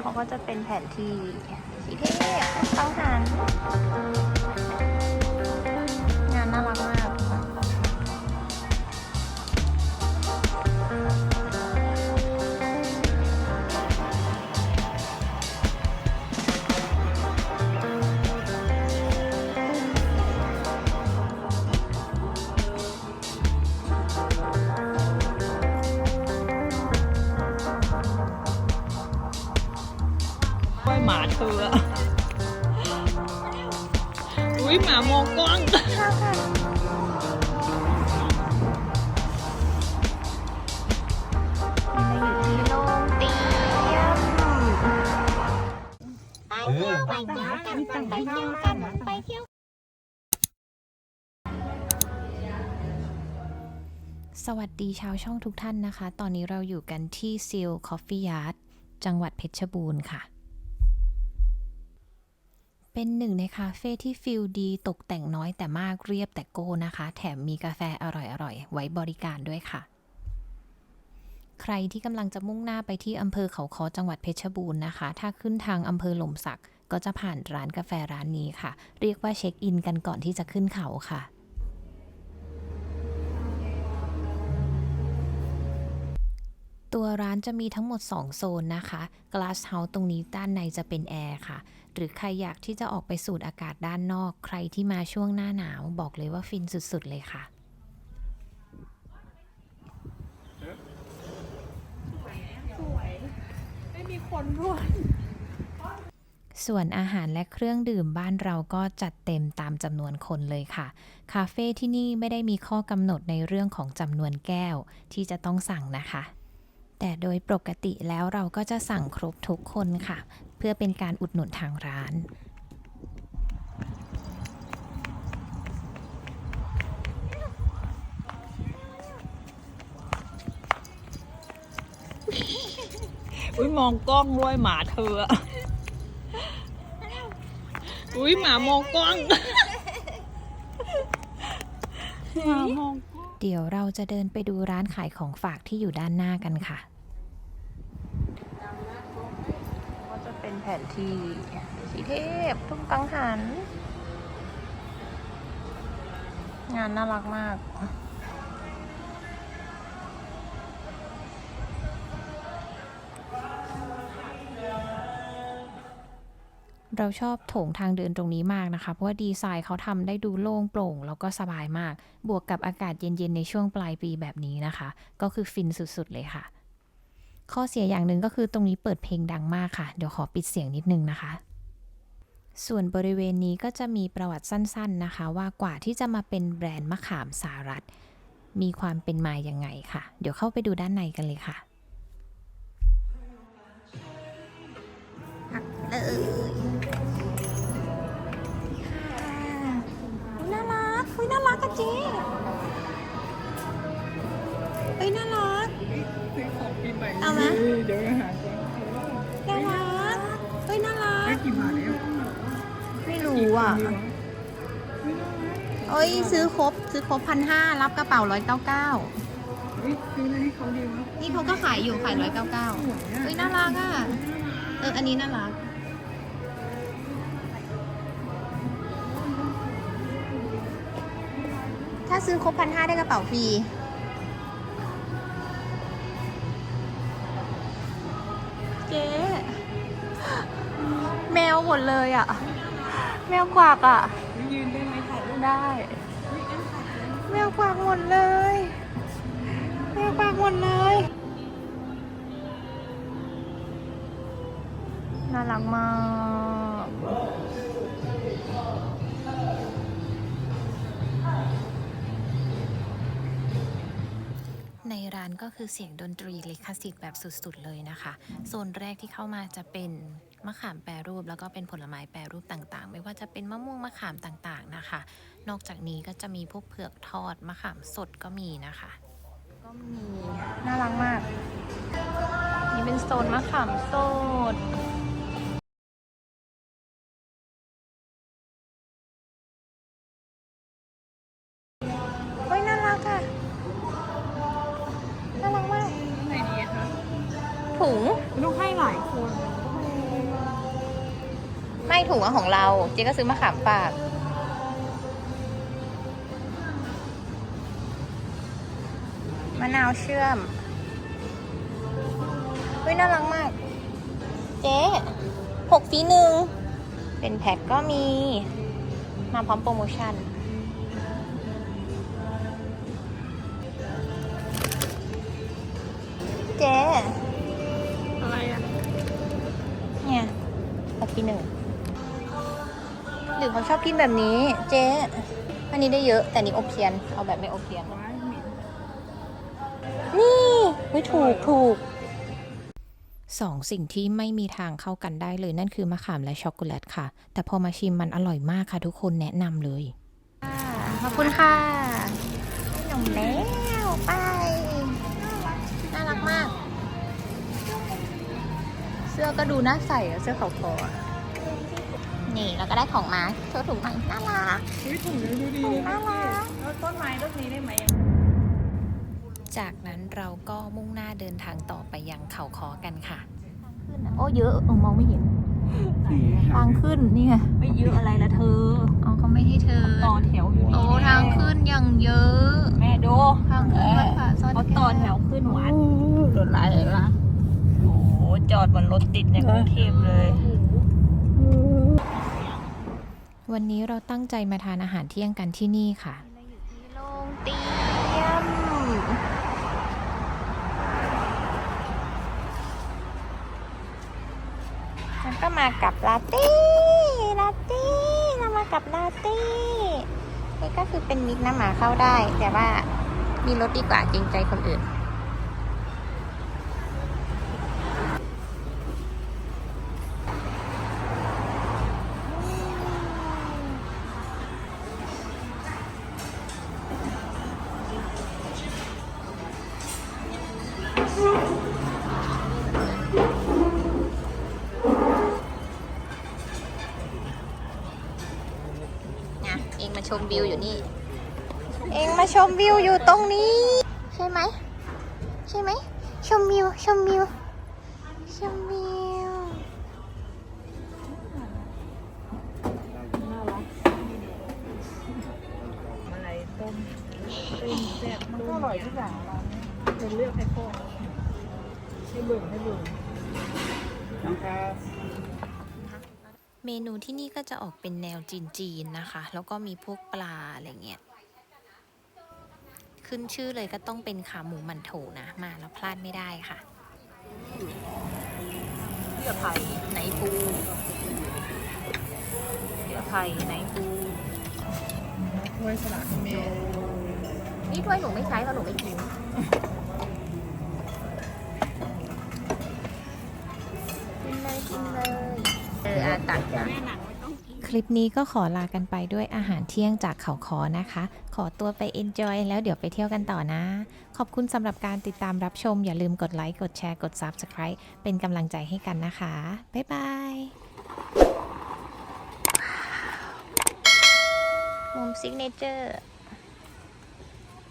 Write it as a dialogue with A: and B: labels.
A: เขาก็จะเป็นแผนที่สีเทพต้องหันงานน่ารักมาก
B: อุ้ยหมามองกล้อง
A: มาอ
C: ไปเที่ยวกันไปเที่ยวกันไปเที่ยว
D: สวัสดีชาวช่องทุกท่านนะคะ ตอนนี้เราอยู่กันที่ซิลคอฟฟี่ยาร์ดจังหวัดเพชรบูรณ์ค่ะ เป็นหนึ่งในคาเฟ่ที่ฟิลดีตกแต่งน้อยแต่มากเรียบแต่โก้นะคะ แถมมีกาแฟอร่อยๆ ไว้บริการด้วยค่ะ ใครที่กำลังจะมุ่งหน้าไปที่อำเภอเขาค้อจังหวัดเพชรบูรณ์นะคะ ถ้าขึ้นทางอำเภอหล่มสักก็จะผ่านร้านกาแฟร้านนี้ค่ะ เรียกว่าเช็คอินกันก่อนที่จะขึ้นเขาค่ะตัวร้านจะมีทั้งหมด 2 โซนนะคะ Glass House ตรงนี้ด้านในจะเป็นแอร์ค่ะ หรือใครอยากที่จะออกไปสูดอากาศด้านนอก ใครที่มาช่วงหน้าหนาวบอกเลยว่าฟินสุดๆเลยค่ะ
B: ไม่มีคนด้วย
D: ส่วนอาหารและเครื่องดื่มบ้านเราก็จัดเต็มตามจำนวนคนเลยค่ะ คาเฟ่ที่นี่ไม่ได้มีข้อกำหนดในเรื่องของจำนวนแก้วที่จะต้องสั่งนะคะ แต่โดยปกติแล้วเราก็จะสั่งครบทุกคนค่ะ เพื่อเป็นการอุดหนุนทางร้าน
B: อุ้ยมองกล้องด้วยหมาเธออะอุ้ยหมามองกล้อง หมามองกล้อง
D: เดี๋ยวเราจะเดินไปดูร้านขายของฝากที่อยู่ด้านหน้ากันค่ะ
A: ก็จะเป็นแผนที่สีเทพทุ่งกังหัน งานน่ารักมาก
D: เราชอบโถงทางเดินตรงนี้มากนะคะ เพราะว่าดีไซน์เขาทำได้ดูโล่งโปร่ง แล้วก็สบายมาก บวกกับอากาศเย็นๆ ในช่วงปลายปีแบบนี้นะคะ ก็คือฟินสุดๆเลยค่ะ ข้อเสียอย่างหนึ่งก็คือตรงนี้เปิดเพลงดังมากค่ะ เดี๋ยวขอปิดเสียงนิดนึงนะคะ ส่วนบริเวณนี้ก็จะมีประวัติสั้นๆนะคะ ว่ากว่าที่จะมาเป็นแบรนด์มะขามสารัฐ มีความเป็นมาอย่างไงค่ะ เดี๋ยวเข้าไปดูด้านในกันเลยค่ะ
A: เออ อะเอ้
B: ย
A: ซื้อครบซื้อครบพันห้ารับกระเป๋าร้อยเก้าเก้า
B: เฮ้ยซื้ออะไรให้เขาดีวะ
A: นี่เขาก็ขายอยู่ขายร้อยเก้าเก้า
B: สวยอะ
A: เฮ้ยน่ารักอะ เอออันนี้น่ารักถ้าซื้อครบพันห้าได้กระเป๋าฟรีเจ๊แมวหมดเลยอะ แมวกวักอะ
B: ยืนได้ไหมถ่ายรูป
A: ได้แมวกวักหมดเลยแมวกวักหมดเลยน่ารักมาก
D: ร้านก็คือเสียงดนตรีลิขสิทธิ์แบบสุดๆเลยนะคะ โซนแรกที่เข้ามาจะเป็นมะขามแปรรูปแล้วก็เป็นผลไม้แปรรูปต่างๆ ไม่ว่าจะเป็นมะม่วงมะขามต่างๆนะคะ นอกจากนี้ก็จะมีพวกเผือกทอดมะขามสดก็มีนะคะ
A: ก็มีน่ารักมาก นี่เป็นโซนมะขามสด ถุง
B: ต้องให้หลายคน
A: ถุงอะของเรา เจ๊ก็ซื้อมาขามฝาก มะนาวเชื่อมเฮ้ยน่ารักมาก เจ๊หกฟรีหนึ่ง เป็นแพ็คก็มี มาพร้อมโปรโมชั่น หรือเขาชอบกินแบบนี้ เจ๊อันนี้ได้เยอะแต่นี้อบเทียน เอาแบบไม่อบเทียน นี่เฮ้ยถูกถูก
D: สองสิ่งที่ไม่มีทางเข้ากันได้เลยนั่นคือมะขามและช็อกโกแลตค่ะ แต่พอมาชิมมันอร่อยมากค่ะทุกคนแนะนำเลย
A: ขอบคุณค่ะขนมแล้วไป น่ารักมาก เสื้อก็ดูน่าใส่อะเสื้อเขาคออะ นี่เราก็ได้ของมาโชว์ถุงใหม่น่ารัก
B: อุ้ยถุงนี้ดูดี
A: น่ารัก
B: แล้วต้นไม้ต้นนี้ได้ไหม
D: จากนั้นเราก็มุ่งหน้าเดินทางต่อไปยังเขาคอกันค่ะ
A: ขึ้นอะโอ้เยอะเออมองไม่เห็น ทางขึ้นนี่ไง
B: ไม่เยอะอะไรละเธอ
A: อ๋อเขาไม่ให้เธอ
B: ต่อแถวอยู่
A: โอ้
B: นี่
A: ทางขึ้นยังเยอะ
B: แม่ดู
A: ทางขึ้นวัดผาซ่อน
B: เขาต่อแถวขึ้นหวานรถไหลเลยละโอ้โหจอดบนรถติดในกรุงเทพเลย
D: วันนี้เราตั้งใจมาทานอาหารเที่ยงกันที่นี่ค่ะ
A: โรงเตรียมมันก็มากับลาเต้ลาเต้เรามากับลาเต้นี่ก็คือเป็นมิกน้ำหมาเข้าได้ แต่ว่ามีรถดีกว่าเกรงใจคนอื่น องมาชมวิวอยู่นี่ เองมาชมวิวอยู่ตรงนี้ ใช่ไหม ใช่ไหม ชมวิว ชมวิว ชมวิว
B: อะไรต้มต้มแซ่บมันก็อร่อยทุกอย่างร้านนี้เป็นเลือกให้พ่อให้เบิ่งให้เบิ่ง
D: เมนูที่นี่ก็จะออกเป็นแนวจีนๆนะคะ แล้วก็มีพวกปลาอะไรเงี้ย ขึ้นชื่อเลยก็ต้องเป็นขาหมูหมันโถนะ มาแล้วพลาดไม่ได้ค่ะ
B: เลือกไผ่ไหนปูเลือกไผ่ไหนปู
C: ถ้วยสลัดเมย์
A: นี่ถ้วยหนูไม่ใช้เพราะหนูไม่กินกินเลยกินเลยเอออาตักนะ
D: คลิปนี้ก็ขอลากันไปด้วยอาหารเที่ยงจากเขาคอนะคะ ขอตัวไป enjoy แล้วเดี๋ยวไปเที่ยวกันต่อนะ ขอบคุณสำหรับการติดตามรับชม อย่าลืมกดไลค์ กดแชร์ กด subscribe เป็นกำลังใจให้กันนะคะ บ๊ายบาย
A: มุมซิกเนเจอร์